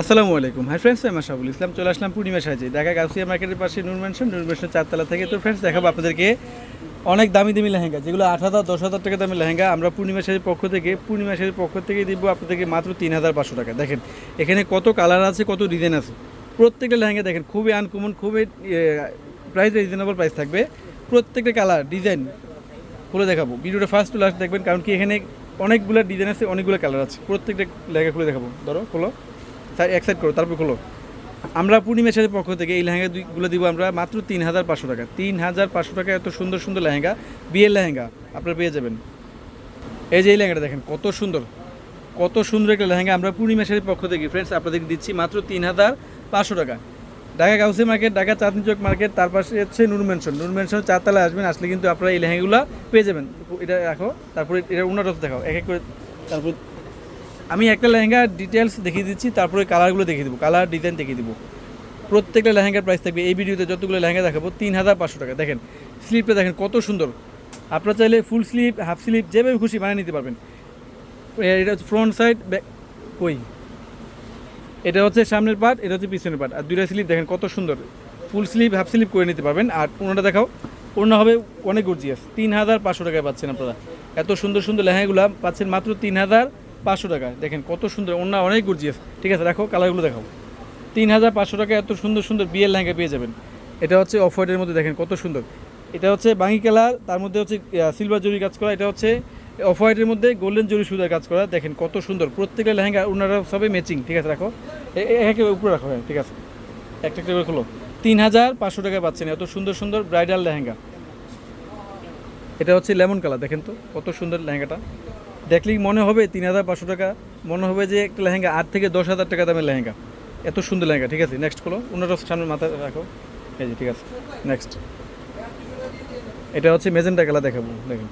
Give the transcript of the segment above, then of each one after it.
আসসালামু আলাইকুম। Hi friends আমি মাসাবুল ইসলাম। চলে আসলাম পূর্ণিমা সাহায্যে ঢাকা গাউসিয়া মার্কেটের পাশে নূর ম্যানশন। নূর ম্যানশন চারতলা থেকে। তো ফ্রেন্ডস দেখাবো আপনাদেরকে অনেক দামি দামি লেহেঙ্গা। যেগুলো আট হাজার, দশ হাজার টাকা দামি লেহেঙ্গা। আমরা পূর্ণিমা শাড়ির পক্ষ থেকে, পূর্ণিমা শাড়ির পক্ষ থেকে দিব আপনাদেরকে মাত্র তিন হাজার পাঁচশো টাকা। দেখেন, এখানে কত কালার আছে, কত ডিজাইন আছে। প্রত্যেকটা লেহেঙ্গা দেখেন, খুবই আনকমন খুবই প্রাইস রিজনেবল প্রাইস থাকবে। প্রত্যেকটা কালার ডিজাইন খুলে দেখাবো। ভিডিওটা ফার্স্ট টু লাস্ট দেখবেন, কারণ কি এখানে অনেকগুলো ডিজাইন আছে, অনেকগুলো কালার আছে। প্রত্যেকটা লেহেঙ্গা খুলে দেখাবো। ধরো, খোলো। এক সাইড করো, তারপর খোলো। আমরা পূর্ণিমা সাথে পক্ষ থেকে এই লেহেঙ্গা লেহেঙ্গাগুলো দিব আমরা মাত্র তিন হাজার পাঁচশো টাকা। তিন হাজার পাঁচশো টাকা এত সুন্দর সুন্দর লেহেঙ্গা, বিয়ের লেহেঙ্গা আপনারা পেয়ে যাবেন। এই যে এই লেহেঙ্গাটা দেখেন, কত সুন্দর। কত সুন্দর একটা লেহেঙ্গা আমরা পূর্ণিমা শাড়ির পক্ষ থেকে ফ্রেন্ডস আপনাদেরকে দিচ্ছি মাত্র তিন হাজার পাঁচশো টাকা। ঢাকা গাউসি মার্কেট, ঢাকা চাঁদনি চক মার্কেট, তার পাশে হচ্ছে নূর মেনশন নূর মেনশন চারতলায় আসবেন, আসলে কিন্তু আপনারা এই লেহেঙ্গাগুলো পেয়ে যাবেন। এটা রাখো, তারপরে এটা উন্নত দেখাও, এক এক করে তারপরে আমি একটা লেহেঙ্গা ডিটেলস দেখিয়ে দিচ্ছি, তারপরে কালারগুলো দেখিয়ে দেবো কালার ডিজাইন দেখিয়ে দেবো। প্রত্যেকটা লেহেঙ্গার প্রাইস থাকবে। এই ভিডিওতে যতগুলো লেহেঙ্গা দেখাবো তিন হাজার পাঁচশো টাকা। দেখেন স্লিপটা দেখেন কত সুন্দর। আপনারা চাইলে ফুল স্লিপ হাফ স্লিপ যেভাবে খুশি বানিয়ে নিতে পারবেন। এটা হচ্ছে ফ্রন্ট সাইড ব্যাক কই? এটা হচ্ছে সামনের পার্ট এটা হচ্ছে পিছনের পার্ট আর দুইটা স্লিপ দেখেন কত সুন্দর। ফুল স্লিপ হাফ স্লিপ করে নিতে পারবেন। আর পুরোটা দেখাও পুরোনো হবে অনেক গর্জিয়াস তিন হাজার পাঁচশো টাকায় পাচ্ছেন আপনারা। এত সুন্দর সুন্দর লেহেঙ্গাগুলো পাচ্ছেন মাত্র তিন হাজার পাঁচশো টাকায়। দেখেন কত সুন্দর অন্য অনেক গর্জিয়াস। ঠিক আছে রাখো কালারগুলো দেখাও। তিন হাজার পাঁচশো টাকায় এত সুন্দর সুন্দর বিয়ের লেহেঙ্গা পেয়ে যাবেন। এটা হচ্ছে অফ হোয়াইটের মধ্যে, দেখেন কত সুন্দর। এটা হচ্ছে বাঙি কালার, তার মধ্যে হচ্ছে সিলভার জরি কাজ করা। এটা হচ্ছে অফ হোয়াইটের মধ্যে গোল্ডেন জরি সুতার কাজ করা। দেখেন কত সুন্দর, প্রত্যেকটা লেহেঙ্গা ওনারা সবাই ম্যাচিং ঠিক আছে রাখো একে উপরে রাখো হ্যাঁ ঠিক আছে। একটা একটা করে খোলো। তিন হাজার পাঁচশো টাকায় পাচ্ছেন এত সুন্দর সুন্দর ব্রাইডাল লেহেঙ্গা। এটা হচ্ছে লেমন কালার দেখেন তো, কত সুন্দর লেহেঙ্গাটা। দেখলেই মনে হবে তিন হাজার পাঁচশো টাকা। মনে হবে যে একটা লেহেঙ্গা, আট থেকে দশ হাজার টাকা দামের লেহেঙ্গা। এত সুন্দর লেহেঙ্গা, ঠিক আছে? নেক্সট খোলো। ওনারা সামনে মাথা রাখো। এই যে, ঠিক আছে। নেক্সট এটা হচ্ছে মেজেন্টা কালার দেখাবো, দেখেন।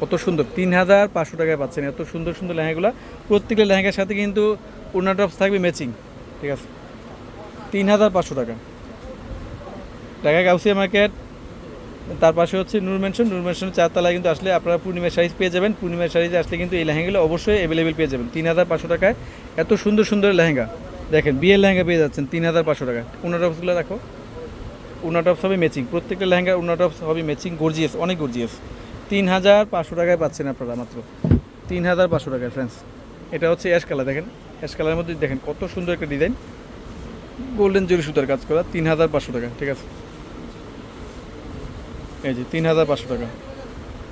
কত সুন্দর। তিন হাজার পাঁচশো টাকায় পাচ্ছেন। এত সুন্দর সুন্দর লেহেঙ্গাগুলো। প্রত্যেকটা লেহেঙ্গার সাথে কিন্তু টপস থাকবে ম্যাচিং ঠিক আছে? তিন হাজার পাঁচশো টাকা। ঢাকা গাউসিয়া মার্কেট তার পাশে হচ্ছে নূর মেনশন নূর মেনশন চারতলায় কিন্তু আসলে আপনারা পূর্ণিমার সাইজ পেয়ে যাবেন। পূর্ণিমার সাইজে আসলে কিন্তু এই লেহেঙ্গাগুলো অবশ্যই অ্যাভেলেবেল পেয়ে যাবেন। তিন হাজার পাঁচশো টাকায় এত সুন্দর সুন্দর লেহেঙ্গা। দেখেন, বিয়ের লেহেঙ্গা পেয়ে যাচ্ছেন তিন হাজার পাঁচশো টাকা উনার টপসগুলো রাখো উনার টপস হবে ম্যাচিং প্রত্যেকটা লেহেঙ্গা উনার টপস হবে ম্যাচিং গর্জিয়াস অনেক গর্জিয়াস তিন হাজার পাঁচশো টাকায় পাচ্ছেন আপনারা মাত্র। তিন হাজার পাঁচশো টাকায় ফ্রেন্ডস এটা হচ্ছে অ্যাশ কালার দেখেন। অ্যাশ কালারের মধ্যে দেখেন কত সুন্দর একটা ডিজাইন গোল্ডেন জরি সুতার কাজ করা, তিন হাজার পাঁচশো টাকা, ঠিক আছে? এই যে তিন হাজার পাঁচশো টাকা।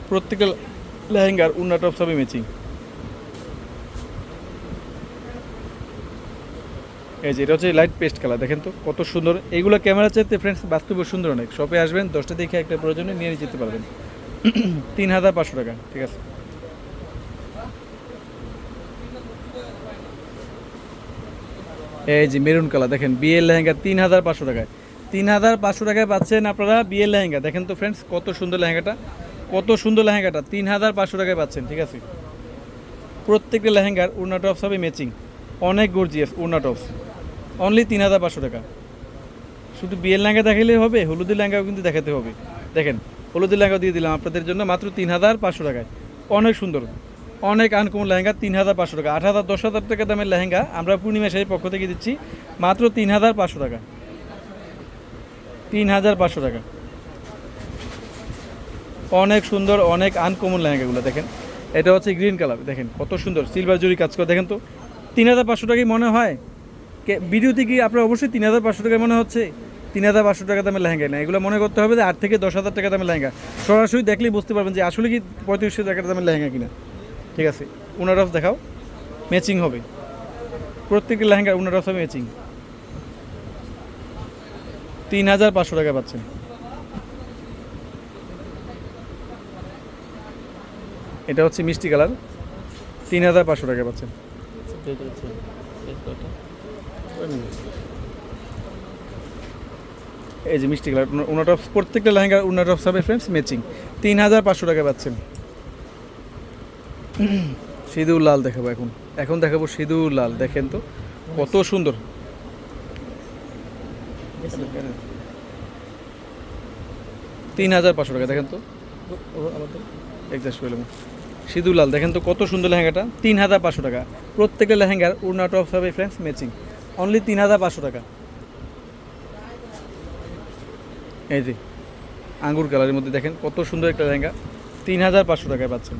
প্রত্যেকটা লেহেঙ্গার উন্না টপ সবই ম্যাচিং এই যে এটা হচ্ছে লাইট পেস্ট কালার দেখেন তো কত সুন্দর। এইগুলো ক্যামেরা চাইতে ফ্রেন্ডস বাস্তবে সুন্দর অনেক। শপে আসবেন, দশটা দেখে একটা প্রয়োজনে নিয়ে যেতে পারবেন। তিন হাজার পাঁচশো টাকা, ঠিক আছে। এই যে মেরুন কালার দেখেন, বিয়ের লেহেঙ্গা তিন হাজার পাঁচশো টাকায়। তিন হাজার পাঁচশো টাকায় পাচ্ছেন আপনারা বিয়ের লেহেঙ্গা। দেখেন তো ফ্রেন্ডস কত সুন্দর লেহেঙ্গাটা। কত সুন্দর লেহেঙ্গাটা। তিন হাজার পাঁচশো টাকায় পাচ্ছেন, ঠিক আছে? প্রত্যেকটা লেহেঙ্গার উড়না টপস হবে ম্যাচিং অনেক গর্জিয়াস উড়না টপস অনলি তিন হাজার পাঁচশো টাকা। শুধু বিয়ের লেহেঙ্গা দেখালেই হবে, হলুদের লেহেঙ্গাও কিন্তু দেখাতে হবে। দেখেন, হলুদের লেহেঙ্গা দিয়ে দিলাম আপনাদের জন্য মাত্র তিন হাজার পাঁচশো টাকায়। অনেক সুন্দর, অনেক আনকমন লেহেঙ্গা তিন হাজার পাঁচশো টাকা। আট হাজার, দশ হাজার টাকা দামের লেহেঙ্গা আমরা পূর্ণিমা শাড়ির পক্ষ থেকে দিচ্ছি, মাত্র তিন হাজার পাঁচশো টাকা। তিন হাজার পাঁচশো টাকা। অনেক সুন্দর, অনেক আনকমন লেহেঙ্গাগুলো দেখেন। এটা হচ্ছে গ্রিন কালার দেখেন, কত সুন্দর সিলভার জরি কাজ করে, দেখেন তো। তিন হাজার পাঁচশো টাকাই মনে হয়? ভিডিওতে কি আপনার অবশ্যই তিন হাজার পাঁচশো টাকা মনে হচ্ছে? তিন হাজার পাঁচশো টাকা দামের লেহেঙ্গা না এগুলো মনে করতে হবে যে আট থেকে দশ হাজার টাকা দামের লেহেঙ্গা। সরাসরি দেখলেই বুঝতে পারবেন যে আসলে কি পঁয়ত্রিশশো টাকা দামের লেহেঙ্গা কিনা। ঠিক আছে, উনার দেখাও ম্যাচিং হবে। প্রত্যেকটি লেহেঙ্গা উনার অফ হবে ম্যাচিং তিন হাজার পাঁচশো টাকা পাচ্ছেন। এটা হচ্ছে মিষ্টি কালার। তিন হাজার পাঁচশো টাকা পাচ্ছেন। এই যে মিষ্টি কালার উনার টপস প্রত্যেকটা লেহেঙ্গা উনার টপস হবে ফ্রেন্ডস ম্যাচিং তিন হাজার পাঁচশো টাকা পাচ্ছেন। সিঁদুর লাল দেখাবো এখন। এখন দেখাবো সিঁদুর লাল, দেখেন তো, কত সুন্দর। তিন হাজার পাঁচশো টাকা, দেখেন তো। এক্সাস্ট করলাম সিঁদুর লাল, দেখেন তো কত সুন্দর লেহেঙ্গাটা। তিন হাজার পাঁচশো টাকা। প্রত্যেকটা লেহেঙ্গার উড়না টপস হবে ফ্রেন্ডস ম্যাচিং অনলি তিন হাজার পাঁচশো টাকা। এই যে, আঙ্গুর কালারের মধ্যে দেখেন কত সুন্দর একটা লেহেঙ্গা। তিন হাজার পাঁচশো টাকায় পাচ্ছেন।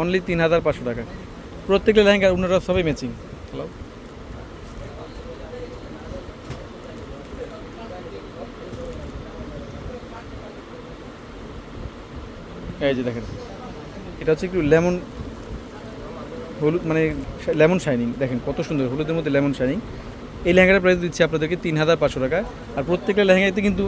অনলি তিন হাজার পাঁচশো টাকা প্রত্যেকটা লেহেঙ্গা ওনারা সবই ম্যাচিং হ্যালো এই যে দেখেন, এটা হচ্ছে একটু লেমন হলুদ মানে লেমন শাইনিং। দেখেন কত সুন্দর, হলুদের মধ্যে লেমন শাইনিং। এই লেহেঙ্গাটা প্রাইস দিচ্ছি আপনাদেরকে তিন হাজার পাঁচশো টাকা। আর প্রত্যেকটা লেহেঙ্গাতে কিন্তু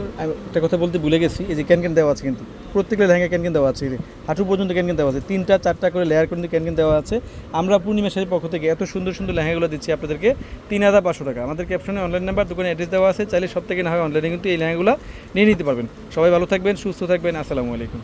একটা কথা বলতে ভুলে গেছি, এই যে ক্যান ক্যান দেওয়া আছে কিন্তু, প্রত্যেকটা লেহেঙ্গা ক্যান ক্যান দেওয়া আছে হাঁটু পর্যন্ত ক্যান ক্যান দেওয়া আছে, তিনটা চারটা করে লেয়ার করে ক্যান ক্যান দেওয়া আছে। আমরা পূর্ণিমা শাড়ির পক্ষ থেকে এত সুন্দর সুন্দর লেহেঙ্গাগুলো দিচ্ছি আপনাদেরকে তিন হাজার পাঁচশো টাকা। আমাদের ক্যাপশনে অনলাইন নাম্বার দোকানে অ্যাড্রেস দেওয়া আছে, চাইলে সব থেকে না হয় অনলাইনে কিন্তু এই লেহেঙ্গাগুলো নিয়ে নিতে পারবেন। সবাই ভালো থাকবেন, সুস্থ থাকবেন, আসসালামু আলাইকুম।